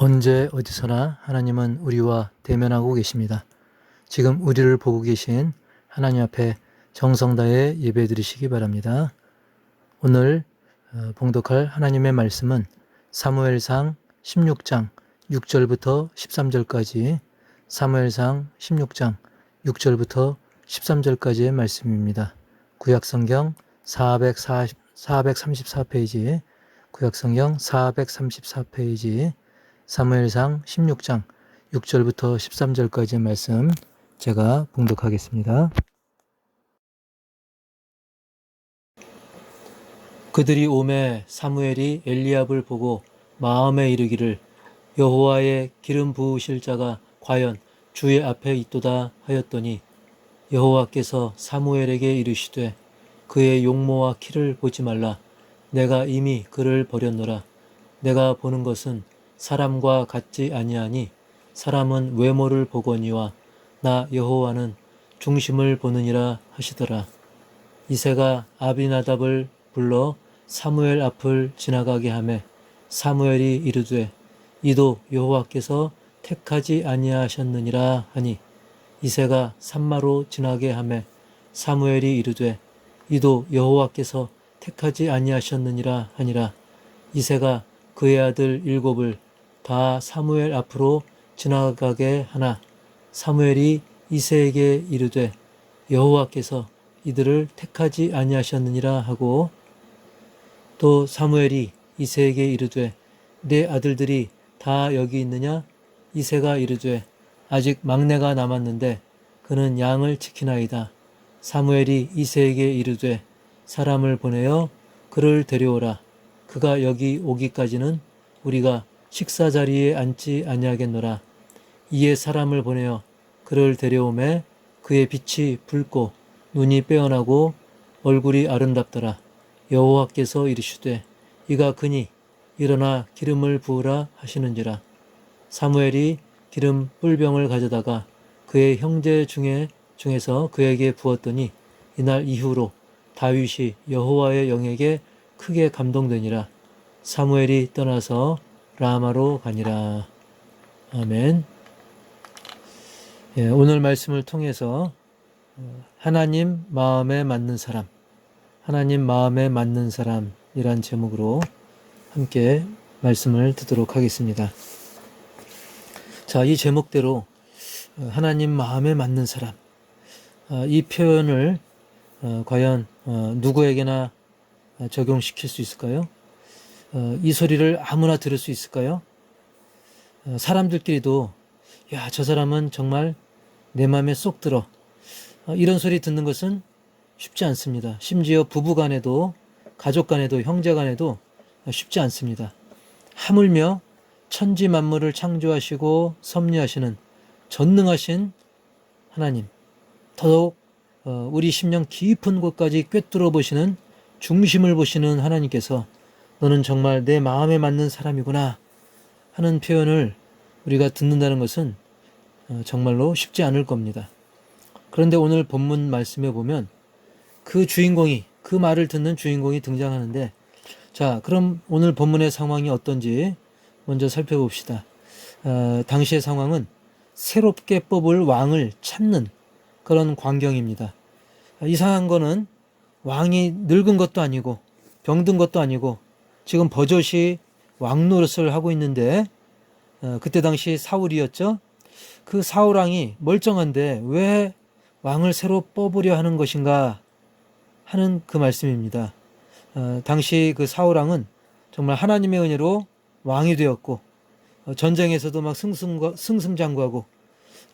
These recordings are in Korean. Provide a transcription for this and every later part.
언제 어디서나 하나님은 우리와 대면하고 계십니다. 지금 우리를 보고 계신 하나님 앞에 정성 다해 예배 드리시기 바랍니다. 오늘 어, 봉독할 하나님의 말씀은 사무엘상 16장 6절부터 13절까지 사무엘상 16장 6절부터 13절까지의 말씀입니다. 구약성경 440, 434페이지 구약성경 434페이지 사무엘상 16장 6절부터 13절까지의 말씀 제가 봉독하겠습니다. 그들이 오매 사무엘이 엘리압을 보고 마음에 이르기를 여호와의 기름 부으실 자가 과연 주의 앞에 있도다 하였더니 여호와께서 사무엘에게 이르시되 그의 용모와 키를 보지 말라 내가 이미 그를 버렸노라 내가 보는 것은 사람과 같지 아니하니 사람은 외모를 보거니와 나 여호와는 중심을 보느니라 하시더라. 이새가 아비나답을 불러 사무엘 앞을 지나가게 하매 사무엘이 이르되 이도 여호와께서 택하지 아니하셨느니라 하니 이새가 산마로 지나게 하매 사무엘이 이르되 이도 여호와께서 택하지 아니하셨느니라 하니라. 이새가 그의 아들 일곱을 다 사무엘 앞으로 지나가게 하나. 사무엘이 이새에게 이르되 여호와께서 이들을 택하지 아니하셨느니라 하고 또 사무엘이 이새에게 이르되 내 아들들이 다 여기 있느냐? 이새가 이르되 아직 막내가 남았는데 그는 양을 지키나이다. 사무엘이 이새에게 이르되 사람을 보내어 그를 데려오라. 그가 여기 오기까지는 우리가 식사 자리에 앉지 아니하겠노라. 이에 사람을 보내어 그를 데려오매 그의 빛이 붉고 눈이 빼어나고 얼굴이 아름답더라. 여호와께서 이르시되 이가 그니 일어나 기름을 부으라 하시는지라. 사무엘이 기름 뿔병을 가져다가 그의 형제 중에 중에서 그에게 부었더니 이날 이후로 다윗이 여호와의 영에게 크게 감동되니라. 사무엘이 떠나서 라마로 가니라 아멘. 예, 오늘 말씀을 통해서 어, 하나님 마음에 맞는 사람, 하나님 마음에 맞는 사람이란 제목으로 함께 말씀을 듣도록 하겠습니다. 자, 이 제목대로 어, 하나님 마음에 맞는 사람, 어, 이 표현을 어, 과연 누구에게나 적용시킬 수 있을까요? 이 소리를 아무나 들을 수 있을까요? 사람들끼리도 야, 저 사람은 정말 내 마음에 쏙 들어. 이런 소리 듣는 것은 쉽지 않습니다. 심지어 부부 간에도 가족 간에도 형제 간에도 쉽지 않습니다. 하물며 천지 만물을 창조하시고 섭리하시는 전능하신 하나님, 더욱 어, 우리 심령 깊은 곳까지 꿰뚫어 보시는 중심을 보시는 하나님께서 너는 정말 내 마음에 맞는 사람이구나 하는 표현을 우리가 듣는다는 것은 어, 정말로 쉽지 않을 겁니다. 그런데 오늘 본문 말씀에 보면 그 주인공이 그 말을 듣는 주인공이 등장하는데 자 그럼 오늘 본문의 상황이 어떤지 먼저 살펴봅시다. 어, 당시의 상황은 새롭게 뽑을 왕을 찾는 그런 광경입니다. 이상한 거는 왕이 늙은 것도 아니고 병든 것도 아니고 지금 버젓이 왕 노릇을 하고 있는데 어, 그때 당시 사울이었죠. 그 사울왕이 멀쩡한데 왜 왕을 새로 뽑으려 하는 것인가 하는 그 말씀입니다. 어, 당시 그 사울왕은 정말 하나님의 은혜로 왕이 되었고 어, 전쟁에서도 막 승승 승승장구하고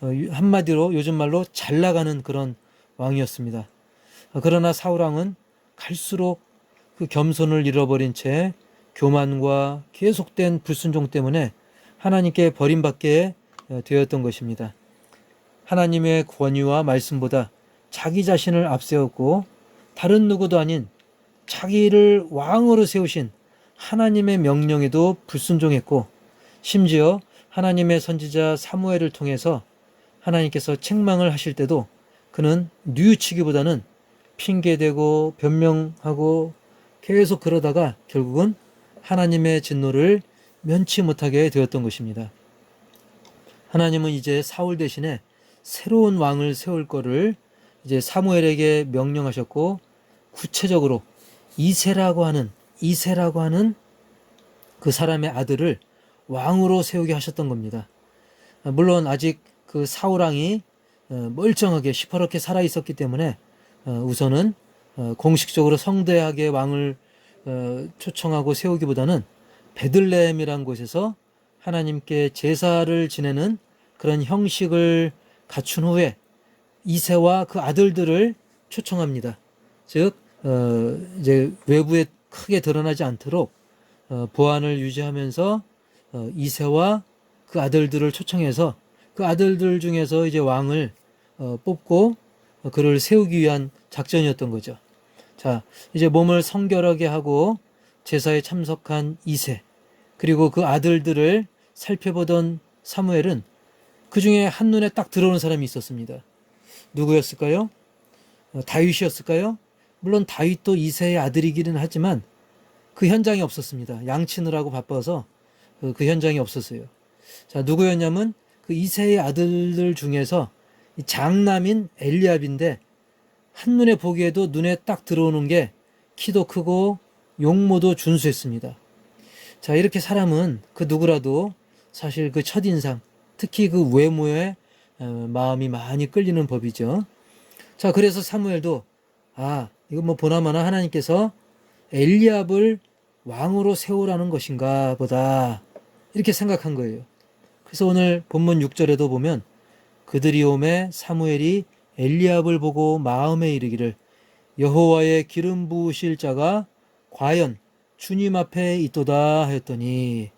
어, 한마디로 요즘 말로 잘 나가는 그런 왕이었습니다. 어, 그러나 사울왕은 갈수록 그 겸손을 잃어버린 채 교만과 계속된 불순종 때문에 하나님께 버림받게 어, 되었던 것입니다. 하나님의 권위와 말씀보다 자기 자신을 앞세웠고 다른 누구도 아닌 자기를 왕으로 세우신 하나님의 명령에도 불순종했고 심지어 하나님의 선지자 사무엘을 통해서 하나님께서 책망을 하실 때도 그는 뉘우치기보다는 핑계대고 변명하고 계속 그러다가 결국은 하나님의 진노를 면치 못하게 되었던 것입니다. 하나님은 이제 사울 대신에 새로운 왕을 세울 거를 이제 사무엘에게 명령하셨고 구체적으로 이세라고 하는 이세라고 하는 그 사람의 아들을 왕으로 세우게 하셨던 겁니다. 물론 아직 그 사울 왕이 어, 멀쩡하게 시퍼렇게 살아 있었기 때문에 어, 우선은 어, 공식적으로 성대하게 왕을 초청하고 세우기보다는 베들레헴이란 곳에서 하나님께 제사를 지내는 그런 형식을 갖춘 후에 이세와 그 아들들을 초청합니다. 즉 어, 이제 외부에 크게 드러나지 않도록 어, 보안을 유지하면서 어, 이세와 그 아들들을 초청해서 그 아들들 중에서 이제 왕을 어, 뽑고 어, 그를 세우기 위한 작전이었던 거죠. 자, 이제 몸을 성결하게 하고 제사에 참석한 이세 그리고 그 아들들을 살펴보던 사무엘은 그 중에 한눈에 딱 들어오는 사람이 있었습니다. 누구였을까요? 어, 다윗이었을까요? 물론 다윗도 이세의 아들이기는 하지만 그 현장에 없었습니다. 양치느라고 바빠서 그, 그 현장에 없었어요. 자, 누구였냐면 그 이세의 아들들 중에서 이 장남인 엘리압인데 한눈에 보기에도 눈에 딱 들어오는 게 키도 크고 용모도 준수했습니다. 자, 이렇게 사람은 그 누구라도 사실 그 첫인상, 특히 그 외모에 어, 마음이 많이 끌리는 법이죠. 자, 그래서 사무엘도 아, 이거 뭐 보나마나 하나님께서 엘리압을 왕으로 세우라는 것인가 보다 이렇게 생각한 거예요. 그래서 오늘 본문 6절에도 보면 그들이 오매 사무엘이 엘리압을 보고 마음에 이르기를 여호와의 기름 부으실 자가 과연 주님 앞에 있도다 하였더니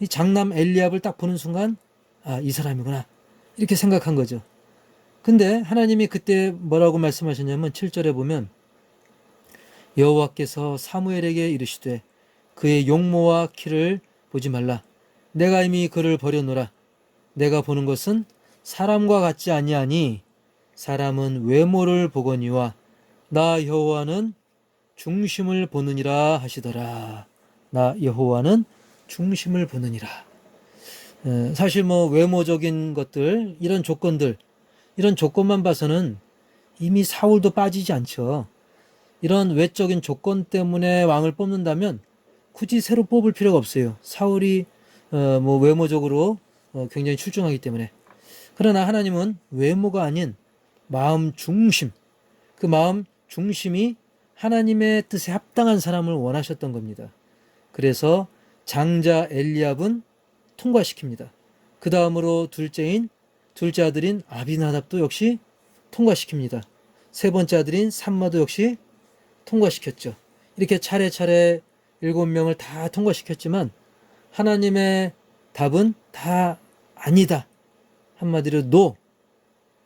이 장남 엘리압을 딱 보는 순간 아, 이 사람이구나. 이렇게 생각한 거죠. 근데 하나님이 그때 뭐라고 말씀하셨냐면 7절에 보면 여호와께서 사무엘에게 이르시되 그의 용모와 키를 보지 말라. 내가 이미 그를 버려놓으라. 내가 보는 것은 사람과 같지 아니하니 사람은 외모를 보거니와 나 여호와는 중심을 보느니라 하시더라. 나 여호와는 중심을 보느니라. 사실 뭐 외모적인 것들 이런 조건들 이런 조건만 봐서는 이미 사울도 빠지지 않죠. 이런 외적인 조건 때문에 왕을 뽑는다면 굳이 새로 뽑을 필요가 없어요. 사울이 어, 뭐 외모적으로 어, 굉장히 출중하기 때문에. 그러나 하나님은 외모가 아닌 마음 중심, 그 마음 중심이 하나님의 뜻에 합당한 사람을 원하셨던 겁니다. 그래서 장자 엘리압은 통과시킵니다. 그 다음으로 둘째인 둘째 아들인 아비나답도 역시 통과시킵니다. 세 번째 아들인 삼마도 역시 통과시켰죠. 이렇게 차례차례 일곱 명을 다 통과시켰지만 하나님의 답은 다 아니다. 한마디로 노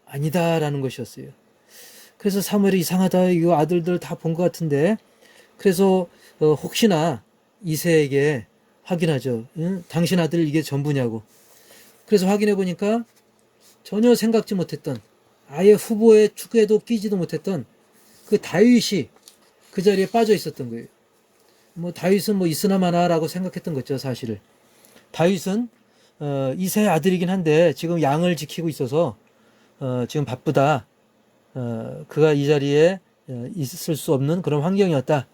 아니다라는 것이었어요. 그래서 사무엘이 이상하다. 이거 아들들 다 본 것 같은데. 그래서 어, 혹시나 이세에게 확인하죠. 응? 당신 아들 이게 전부냐고. 그래서 확인해 보니까 전혀 생각지 못했던 아예 후보의 축에도 끼지도 못했던 그 다윗이 그 자리에 빠져 있었던 거예요. 뭐 다윗은 뭐 있으나 마나라고 생각했던 거죠, 사실을. 다윗은 어, 이세의 아들이긴 한데 지금 양을 지키고 있어서 어, 지금 바쁘다. 어, 그가 이 자리에 어, 있을 수 없는 그런 환경이었다.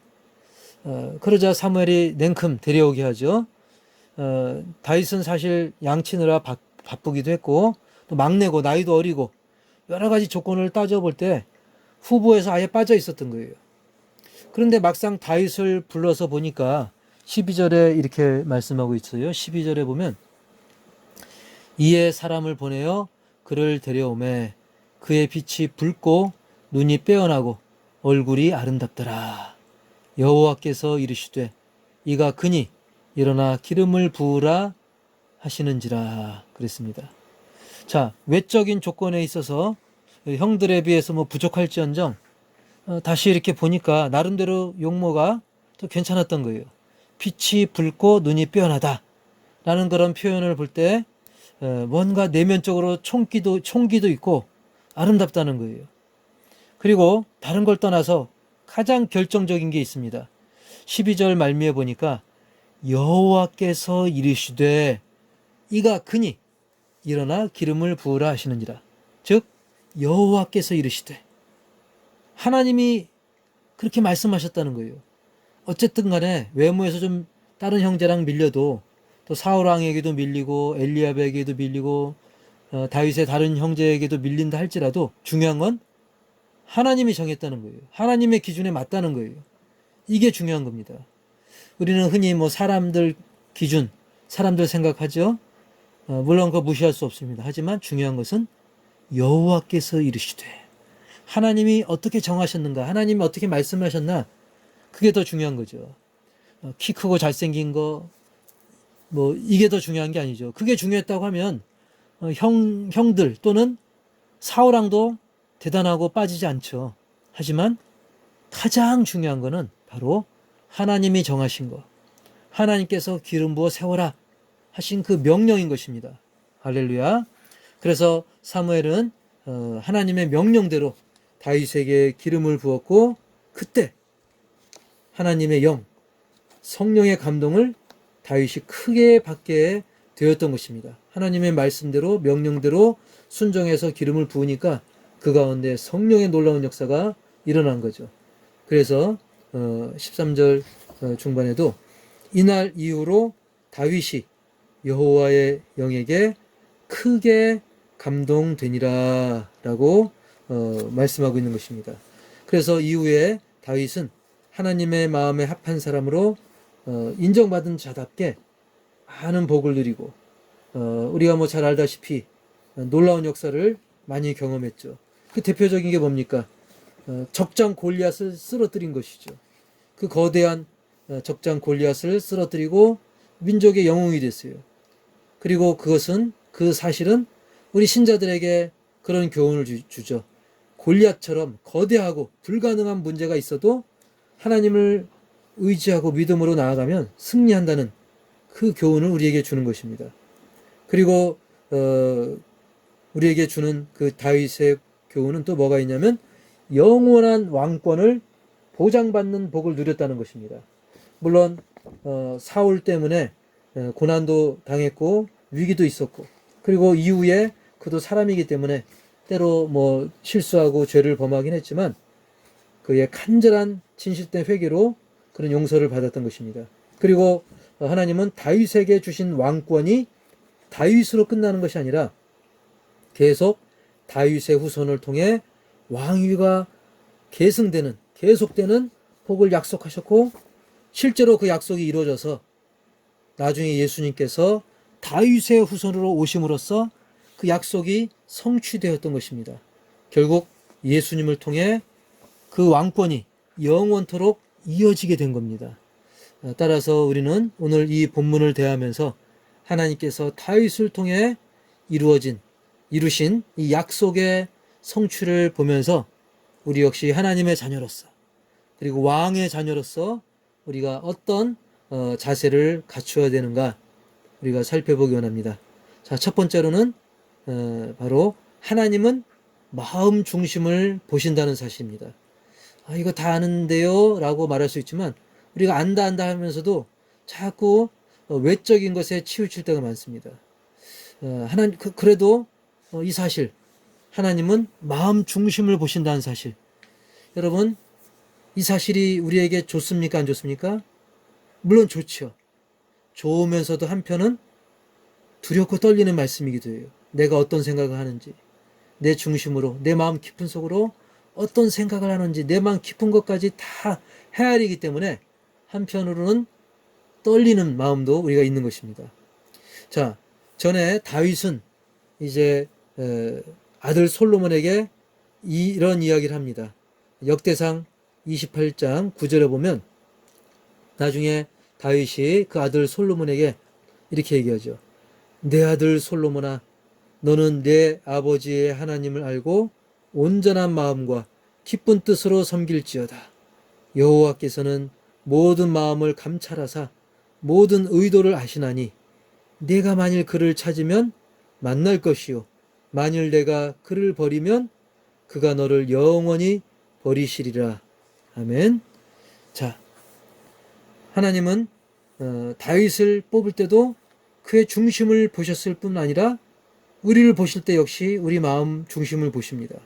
어, 그러자 사무엘이 냉큼 데려오게 하죠. 어, 다윗은 사실 양치느라 바, 바쁘기도 했고 또 막내고 나이도 어리고 여러 가지 조건을 따져볼 때 후보에서 아예 빠져 있었던 거예요. 그런데 막상 다윗을 불러서 보니까 12절에 이렇게 말씀하고 있어요. 12절에 보면 이에 사람을 보내어 그를 데려오매 그의 빛이 붉고 눈이 빼어나고 얼굴이 아름답더라. 여호와께서 이르시되 이가 그니 일어나 기름을 부으라 하시는지라 그랬습니다. 자, 외적인 조건에 있어서 형들에 비해서 뭐 부족할지언정 어, 다시 이렇게 보니까 나름대로 용모가 또 괜찮았던 거예요. 빛이 붉고 눈이 빼어나다. 라는 그런 표현을 볼 때, 어, 뭔가 내면적으로 총기도, 총기도 있고 아름답다는 거예요. 그리고 다른 걸 떠나서 가장 결정적인 게 있습니다. 12절 말미에 보니까 여호와께서 이르시되 이가 그니 일어나 기름을 부으라 하시느니라. 즉 여호와께서 이르시되 하나님이 그렇게 말씀하셨다는 거예요. 어쨌든 간에 외모에서 좀 다른 형제랑 밀려도 또 사울 왕에게도 밀리고 엘리압에게도 밀리고 어, 다윗의 다른 형제에게도 밀린다 할지라도 중요한 건 하나님이 정했다는 거예요. 하나님의 기준에 맞다는 거예요. 이게 중요한 겁니다. 우리는 흔히 뭐 사람들 기준, 사람들 생각하죠. 어, 물론 그거 무시할 수 없습니다. 하지만 중요한 것은 여호와께서 이르시되 하나님이 어떻게 정하셨는가, 하나님이 어떻게 말씀하셨나, 그게 더 중요한 거죠. 어, 키 크고 잘생긴 거, 뭐 이게 더 중요한 게 아니죠. 그게 중요했다고 하면 어, 형 형들 또는 사우랑도 대단하고 빠지지 않죠. 하지만 가장 중요한 거는 바로 하나님이 정하신 것, 하나님께서 기름 부어 세워라 하신 그 명령인 것입니다. 할렐루야. 그래서 사무엘은 어, 하나님의 명령대로 다윗에게 기름을 부었고 그때 하나님의 영, 성령의 감동을 다윗이 크게 받게 되었던 것입니다. 하나님의 말씀대로 명령대로 순종해서 기름을 부으니까 그 가운데 성령의 놀라운 역사가 일어난 거죠. 그래서 어, 13절 어, 중반에도 이날 이후로 다윗이 여호와의 영에게 크게 감동되니라라고 어, 말씀하고 있는 것입니다. 그래서 이후에 다윗은 하나님의 마음에 합한 사람으로 어, 인정받은 자답게 많은 복을 누리고 어, 우리가 뭐 잘 알다시피 놀라운 역사를 많이 경험했죠. 그 대표적인 게 뭡니까? 어, 적장 골리앗을 쓰러뜨린 것이죠. 그 거대한 어, 적장 골리앗을 쓰러뜨리고 민족의 영웅이 됐어요. 그리고 그것은 그 사실은 우리 신자들에게 그런 교훈을 주, 주죠. 골리앗처럼 거대하고 불가능한 문제가 있어도 하나님을 의지하고 믿음으로 나아가면 승리한다는 그 교훈을 우리에게 주는 것입니다. 그리고 어, 우리에게 주는 그 다윗의 교훈은 또 뭐가 있냐면 영원한 왕권을 보장받는 복을 누렸다는 것입니다. 물론 어, 사울 때문에 어, 고난도 당했고 위기도 있었고 그리고 이후에 그도 사람이기 때문에 때로 뭐 실수하고 죄를 범하긴 했지만 그의 간절한 진실된 회개로 그런 용서를 받았던 것입니다. 그리고 하나님은 다윗에게 주신 왕권이 다윗으로 끝나는 것이 아니라 계속 다윗의 후손을 통해 왕위가 계승되는 계속되는 복을 약속하셨고 실제로 그 약속이 이루어져서 나중에 예수님께서 다윗의 후손으로 오심으로써 그 약속이 성취되었던 것입니다. 결국 예수님을 통해 그 왕권이 영원토록 이어지게 된 겁니다. 따라서 우리는 오늘 이 본문을 대하면서 하나님께서 다윗을 통해 이루어진 이루신 이 약속의 성취를 보면서 우리 역시 하나님의 자녀로서 그리고 왕의 자녀로서 우리가 어떤 어, 자세를 갖추어야 되는가 우리가 살펴보기 원합니다. 자, 첫 번째로는 어, 바로 하나님은 마음 중심을 보신다는 사실입니다. 아, 이거 다 아는데요? 라고 말할 수 있지만 우리가 안다 안다 하면서도 자꾸 어, 외적인 것에 치우칠 때가 많습니다. 어, 하나님 그, 그래도 어, 이 사실 하나님은 마음 중심을 보신다는 사실. 여러분 이 사실이 우리에게 좋습니까 안 좋습니까? 물론 좋죠. 좋으면서도 한편은 두렵고 떨리는 말씀이기도 해요. 내가 어떤 생각을 하는지, 내 중심으로, 내 마음 깊은 속으로 어떤 생각을 하는지, 내 마음 깊은 것까지 다 헤아리기 때문에 한편으로는 떨리는 마음도 우리가 있는 것입니다. 자, 전에 다윗은 이제 아들 솔로몬에게 이런 이야기를 합니다. 역대상 28장 9절에 보면 나중에 다윗이 그 아들 솔로몬에게 이렇게 얘기하죠. 내 아들 솔로몬아, 너는 내 아버지의 하나님을 알고 온전한 마음과 기쁜 뜻으로 섬길지어다. 여호와께서는 모든 마음을 감찰하사 모든 의도를 아시나니 내가 만일 그를 찾으면 만날 것이요 만일 내가 그를 버리면 그가 너를 영원히 버리시리라. 아멘. 자, 하나님은 어, 다윗을 뽑을 때도 그의 중심을 보셨을 뿐 아니라 우리를 보실 때 역시 우리 마음 중심을 보십니다.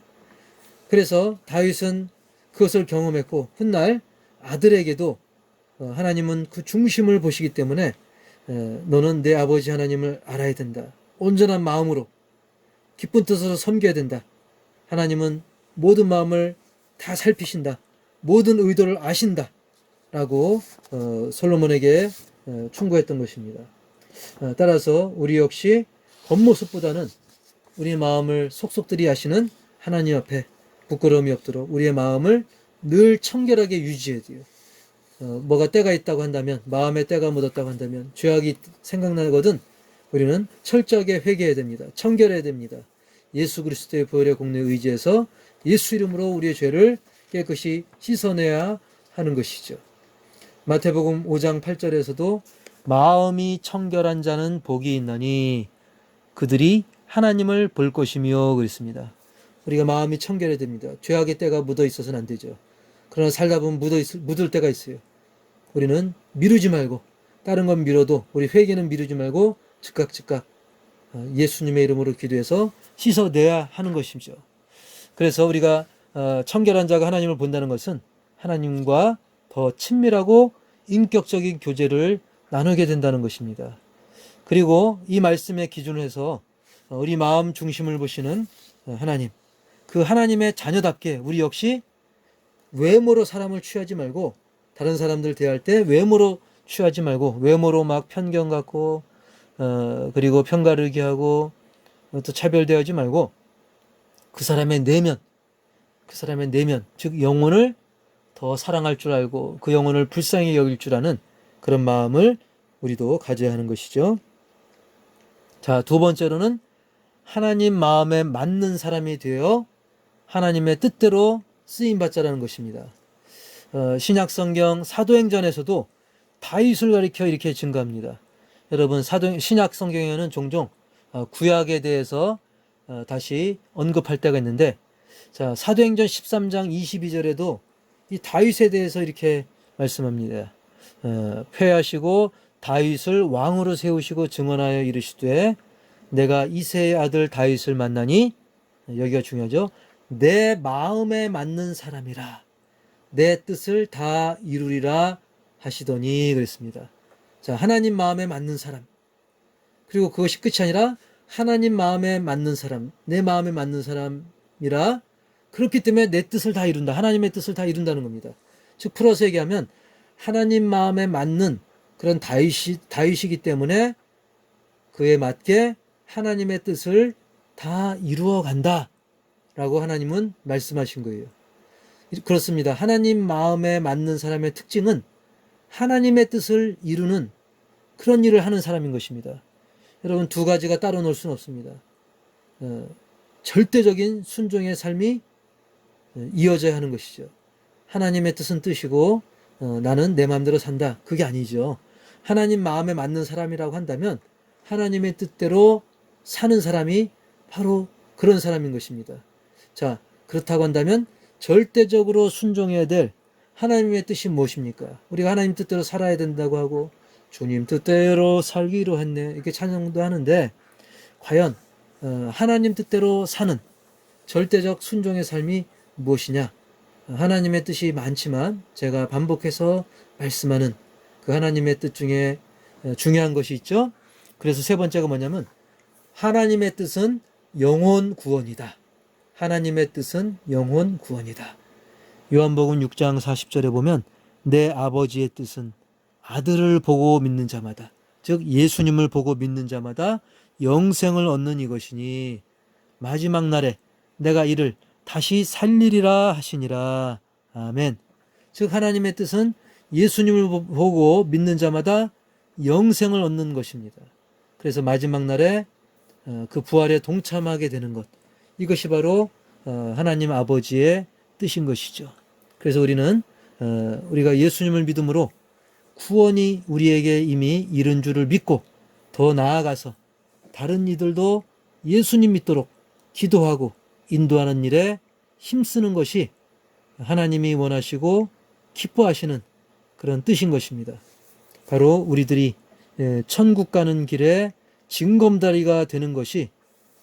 그래서 다윗은 그것을 경험했고 훗날 아들에게도 어, 하나님은 그 중심을 보시기 때문에 에, 너는 내 아버지 하나님을 알아야 된다. 온전한 마음으로 기쁜 뜻으로 섬겨야 된다. 하나님은 모든 마음을 다 살피신다. 모든 의도를 아신다. 라고 어, 솔로몬에게 어, 충고했던 것입니다. 어, 따라서 우리 역시 겉모습보다는 우리 마음을 속속들이 아시는 하나님 앞에 부끄러움이 없도록 우리의 마음을 늘 청결하게 유지해야 돼요. 어, 뭐가 때가 있다고 한다면 마음에 때가 묻었다고 한다면 죄악이 생각나거든 우리는 철저하게 회개해야 됩니다. 청결해야 됩니다. 예수 그리스도의 부활의 공로에 의지해서 예수 이름으로 우리의 죄를 깨끗이 씻어내야 하는 것이죠. 마태복음 5장 8절에서도 마음이 청결한 자는 복이 있나니 그들이 하나님을 볼 것이며 그랬습니다. 우리가 마음이 청결해야 됩니다. 죄악의 때가 묻어 있어서는 안 되죠. 그러나 살다 보면 묻어 있을, 묻을 때가 있어요. 우리는 미루지 말고 다른 건 미뤄도 우리 회개는 미루지 말고 즉각 즉각 어, 예수님의 이름으로 기도해서 씻어내야 하는 것이죠. 그래서 우리가 어, 청결한 자가 하나님을 본다는 것은 하나님과 더 친밀하고 인격적인 교제를 나누게 된다는 것입니다. 그리고 이 말씀의 기준을 해서 어, 우리 마음 중심을 보시는 어, 하나님, 그 하나님의 자녀답게 우리 역시 외모로 사람을 취하지 말고 다른 사람들 대할 때 외모로 취하지 말고 외모로 막 편견 갖고 어 그리고 편가르기 하고 또 차별대하지 말고 그 사람의 내면 그 사람의 내면 즉 영혼을 더 사랑할 줄 알고 그 영혼을 불쌍히 여길 줄 아는 그런 마음을 우리도 가져야 하는 것이죠. 자, 두 번째로는 하나님 마음에 맞는 사람이 되어 하나님의 뜻대로 쓰임 받자라는 것입니다. 어, 신약 성경 사도행전에서도 다윗을 가리켜 이렇게 증가합니다. 여러분 사도 신약 성경에는 종종 어, 구약에 대해서 어, 다시 언급할 때가 있는데 자, 사도행전 13장 22절에도 이 다윗에 대해서 이렇게 말씀합니다. 어, 회하시고 다윗을 왕으로 세우시고 증언하여 이르시되 내가 이세의 아들 다윗을 만나니 여기가 중요하죠. 내 마음에 맞는 사람이라 내 뜻을 다 이루리라 하시더니 그랬습니다. 자, 하나님 마음에 맞는 사람. 그리고 그것이 끝이 아니라 하나님 마음에 맞는 사람, 내 마음에 맞는 사람이라 그렇기 때문에 내 뜻을 다 이룬다. 하나님의 뜻을 다 이룬다는 겁니다. 즉 풀어서 얘기하면 하나님 마음에 맞는 그런 다윗이, 다윗이기 때문에 그에 맞게 하나님의 뜻을 다 이루어 간다. 라고 하나님은 말씀하신 거예요. 그렇습니다. 하나님 마음에 맞는 사람의 특징은 하나님의 뜻을 이루는 그런 일을 하는 사람인 것입니다. 여러분 두 가지가 따로 놀 수는 없습니다. 어, 절대적인 순종의 삶이 어, 이어져야 하는 것이죠. 하나님의 뜻은 뜻이고 어, 나는 내 마음대로 산다. 그게 아니죠. 하나님 마음에 맞는 사람이라고 한다면 하나님의 뜻대로 사는 사람이 바로 그런 사람인 것입니다. 자, 그렇다고 한다면 절대적으로 순종해야 될 하나님의 뜻이 무엇입니까? 우리가 하나님 뜻대로 살아야 된다고 하고 주님 뜻대로 살기로 했네. 이렇게 찬양도 하는데 과연 어, 하나님 뜻대로 사는 절대적 순종의 삶이 무엇이냐? 하나님의 뜻이 많지만 제가 반복해서 말씀하는 그 하나님의 뜻 중에 어, 중요한 것이 있죠. 그래서 세 번째가 뭐냐면 하나님의 뜻은 영혼 구원이다. 하나님의 뜻은 영혼 구원이다. 요한복음 6장 40절에 보면 내 아버지의 뜻은 아들을 보고 믿는 자마다 즉 예수님을 보고 믿는 자마다 영생을 얻는 이것이니 마지막 날에 내가 이를 다시 살리리라 하시니라. 아멘. 즉 하나님의 뜻은 예수님을 보고 믿는 자마다 영생을 얻는 것입니다. 그래서 마지막 날에 어, 그 부활에 동참하게 되는 것. 이것이 바로 어, 하나님 아버지의 뜻인 것이죠. 그래서 우리는 어, 우리가 예수님을 믿음으로 구원이 우리에게 이미 이른 줄을 믿고 더 나아가서 다른 이들도 예수님 믿도록 기도하고 인도하는 일에 힘쓰는 것이 하나님이 원하시고 기뻐하시는 그런 뜻인 것입니다. 바로 우리들이 예, 천국 가는 길에 징검다리가 되는 것이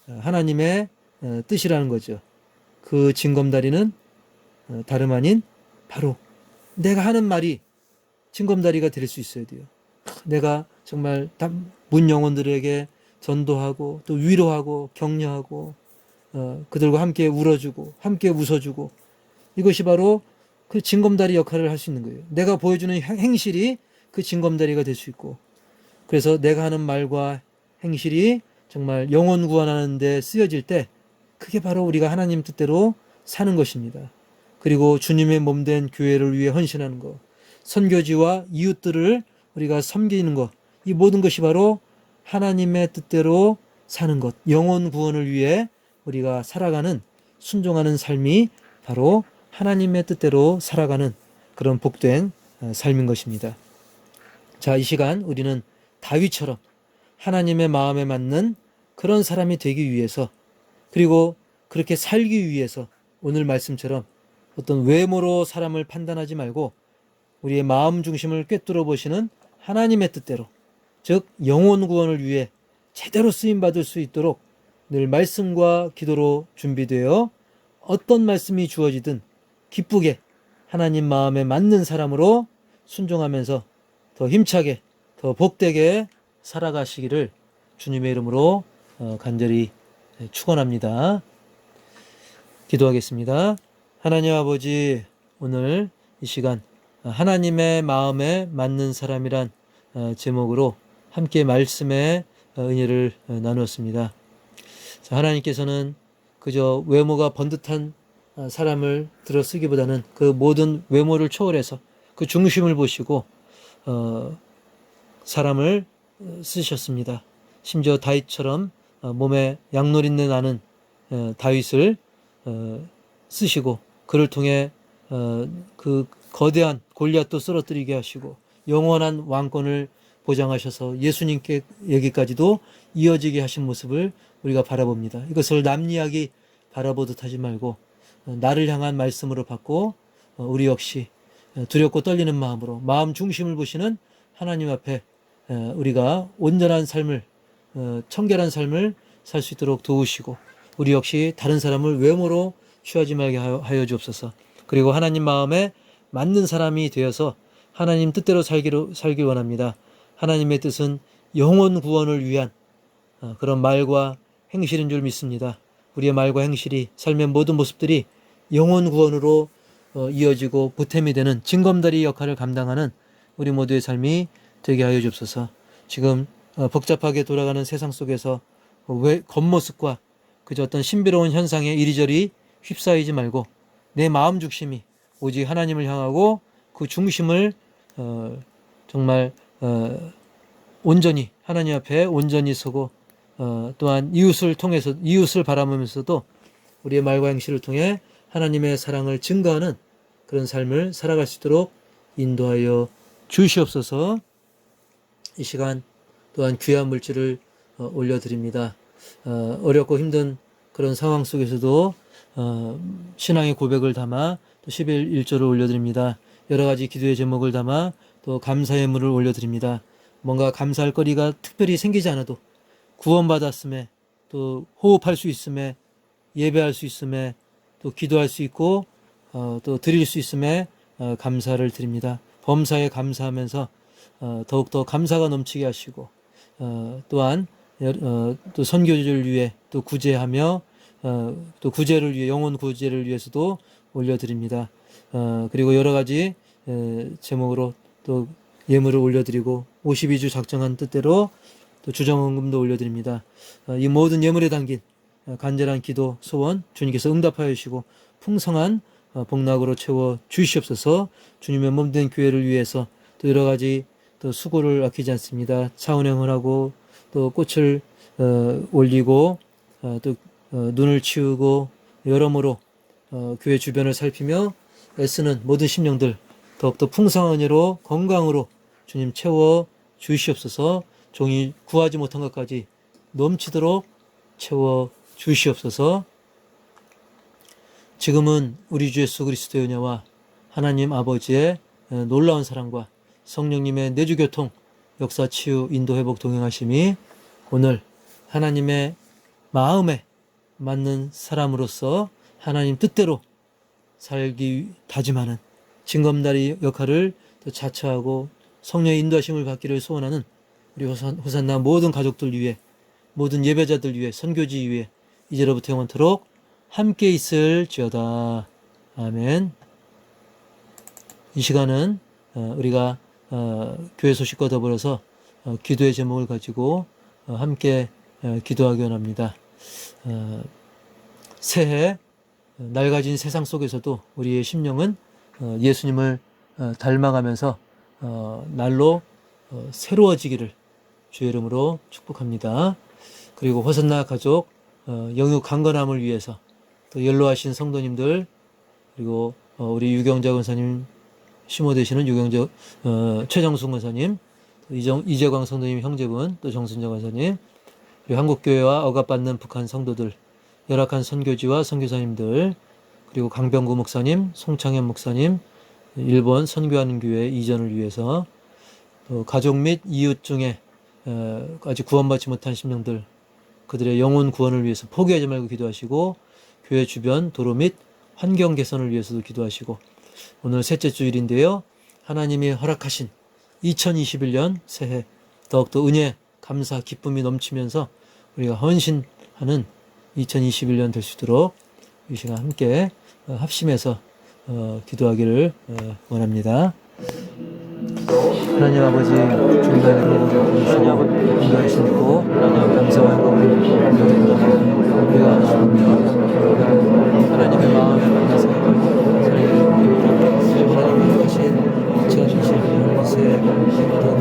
하나님의 어, 뜻이라는 거죠. 그 징검다리는 어, 다름 아닌 바로 내가 하는 말이 징검다리가 될 수 있어야 돼요. 내가 정말 문 영혼들에게 전도하고 또 위로하고 격려하고 어, 그들과 함께 울어주고 함께 웃어주고 이것이 바로 그 징검다리 역할을 할 수 있는 거예요. 내가 보여주는 행- 행실이 그 징검다리가 될 수 있고 그래서 내가 하는 말과 행실이 정말 영혼 구원하는 데 쓰여질 때 그게 바로 우리가 하나님 뜻대로 사는 것입니다. 그리고 주님의 몸 된 교회를 위해 헌신하는 것, 선교지와 이웃들을 우리가 섬기는 것, 이 모든 것이 바로 하나님의 뜻대로 사는 것, 영혼 구원을 위해 우리가 살아가는 순종하는 삶이 바로 하나님의 뜻대로 살아가는 그런 복된 어, 삶인 것입니다. 자, 이 시간 우리는 다윗처럼 하나님의 마음에 맞는 그런 사람이 되기 위해서 그리고 그렇게 살기 위해서 오늘 말씀처럼 어떤 외모로 사람을 판단하지 말고 우리의 마음 중심을 꿰뚫어 보시는 하나님의 뜻대로 즉 영혼 구원을 위해 제대로 쓰임 받을 수 있도록 늘 말씀과 기도로 준비되어 어떤 말씀이 주어지든 기쁘게 하나님 마음에 맞는 사람으로 순종하면서 더 힘차게 더 복되게 살아가시기를 주님의 이름으로 어, 간절히 축원합니다. 기도하겠습니다. 하나님 아버지 오늘 이 시간 하나님의 마음에 맞는 사람이란 어, 제목으로 함께 말씀의 어, 은혜를 어, 나누었습니다. 자, 하나님께서는 그저 외모가 번듯한 어, 사람을 들어 쓰기보다는 그 모든 외모를 초월해서 그 중심을 보시고 어, 사람을 어, 쓰셨습니다. 심지어 다윗처럼 어, 몸에 양노린내 나는 어, 다윗을 어, 쓰시고 그를 통해 어, 그 거대한 골리앗도 쓰러뜨리게 하시고 영원한 왕권을 보장하셔서 예수님께 여기까지도 이어지게 하신 모습을 우리가 바라봅니다. 이것을 남 이야기 바라보듯 하지 말고 어, 나를 향한 말씀으로 받고 어, 우리 역시 어, 두렵고 떨리는 마음으로 마음 중심을 보시는 하나님 앞에 어, 우리가 온전한 삶을 어, 청결한 삶을 살 수 있도록 도우시고 우리 역시 다른 사람을 외모로 취하지 말게 하여, 주옵소서. 그리고 하나님 마음에 맞는 사람이 되어서 하나님 뜻대로 살기로 살기 원합니다. 하나님의 뜻은 영혼 구원을 위한 어, 그런 말과 행실인 줄 믿습니다. 우리의 말과 행실이 삶의 모든 모습들이 영혼 구원으로 어, 이어지고 보탬이 되는 징검다리 역할을 감당하는 우리 모두의 삶이 되게 하여 주옵소서. 지금 어, 복잡하게 돌아가는 세상 속에서 왜 겉모습과 그저 어떤 신비로운 현상에 이리저리 휩싸이지 말고 내 마음 중심이 오직 하나님을 향하고 그 중심을 어, 정말 어, 온전히 하나님 앞에 온전히 서고 어, 또한 이웃을 통해서 이웃을 바라보면서도 우리의 말과 행실을 통해 하나님의 사랑을 증거하는 그런 삶을 살아갈 수 있도록 인도하여 주시옵소서. 이 시간 또한 귀한 물질을 어, 올려드립니다. 어, 어렵고 힘든 그런 상황 속에서도 어, 신앙의 고백을 담아 또 11, 1절을 올려드립니다. 여러 가지 기도의 제목을 담아 또 감사의 물을 올려드립니다. 뭔가 감사할 거리가 특별히 생기지 않아도 구원받았음에 또 호흡할 수 있음에 예배할 수 있음에 또 기도할 수 있고 어, 또 드릴 수 있음에 어, 감사를 드립니다. 범사에 감사하면서 어, 더욱더 감사가 넘치게 하시고 어, 또한 어, 또 선교를 위해 또 구제하며 어, 또 구제를 위해 영혼 구제를 위해서도 올려드립니다. 어, 그리고 여러 가지 에, 제목으로 또 예물을 올려드리고 52주 작정한 뜻대로 또 주정헌금도 올려드립니다. 어, 이 모든 예물에 담긴 어, 간절한 기도 소원 주님께서 응답하여 주시고 풍성한 어, 복락으로 채워 주시옵소서 주님의 몸된 교회를 위해서 또 여러 가지 또 수고를 아끼지 않습니다. 차운행을 하고 또 꽃을 어, 올리고 어, 또 어, 눈을 치우고 여러모로 어, 교회 주변을 살피며 애쓰는 모든 심령들 더욱더 풍성한 은혜로 건강으로 주님 채워 주시옵소서 종이 구하지 못한 것까지 넘치도록 채워 주시옵소서 지금은 우리 주 예수 그리스도의 은혜와 하나님 아버지의 어, 놀라운 사랑과 성령님의 내주교통, 역사 치유, 인도 회복 동행하심이 오늘 하나님의 마음에 맞는 사람으로서 하나님 뜻대로 살기 다짐하는 징검다리 역할을 또 자처하고 성령의 인도하심을 받기를 소원하는 우리 호산, 호산나 모든 가족들 위해 모든 예배자들 위해 선교지 위해 이제로부터 영원토록 함께 있을지어다. 아멘. 이 시간은 어, 우리가 어, 교회 소식과 더불어서 어, 기도의 제목을 가지고 어, 함께 어, 기도하기 원합니다. 어, 새해 어, 낡아진 세상 속에서도 우리의 심령은 어, 예수님을 어, 닮아가면서 어, 날로 어, 새로워지기를 주의 이름으로 축복합니다. 그리고 호선나 가족 어, 영육 강건함을 위해서 또 연로하신 성도님들 그리고 어, 우리 유경자 권사님 심호 되시는 유경자 어, 최정숙 권사님 또 이정, 이재광 성도님 형제분 또 정순정 권사님 그리고 한국교회와 억압받는 북한 성도들 열악한 선교지와 선교사님들 그리고 강병구 목사님 송창현 목사님 일본 선교하는 교회 이전을 위해서 또 가족 및 이웃 중에 어, 아직 구원받지 못한 심령들 그들의 영혼 구원을 위해서 포기하지 말고 기도하시고 교회 주변 도로 및 환경 개선을 위해서도 기도하시고 오늘 셋째 주일인데요. 하나님이 허락하신 2021년 새해 더욱더 은혜, 감사, 기쁨이 넘치면서 우리가 헌신하는 2021년 될 수 있도록 이 시간 함께 어, 합심해서 어, 기도하기를 어, 원합니다. 하나님 아버지 중간으로 주님 아버지 인도해 주시고 감사하고 우리가 하나님의 마음에 Señor.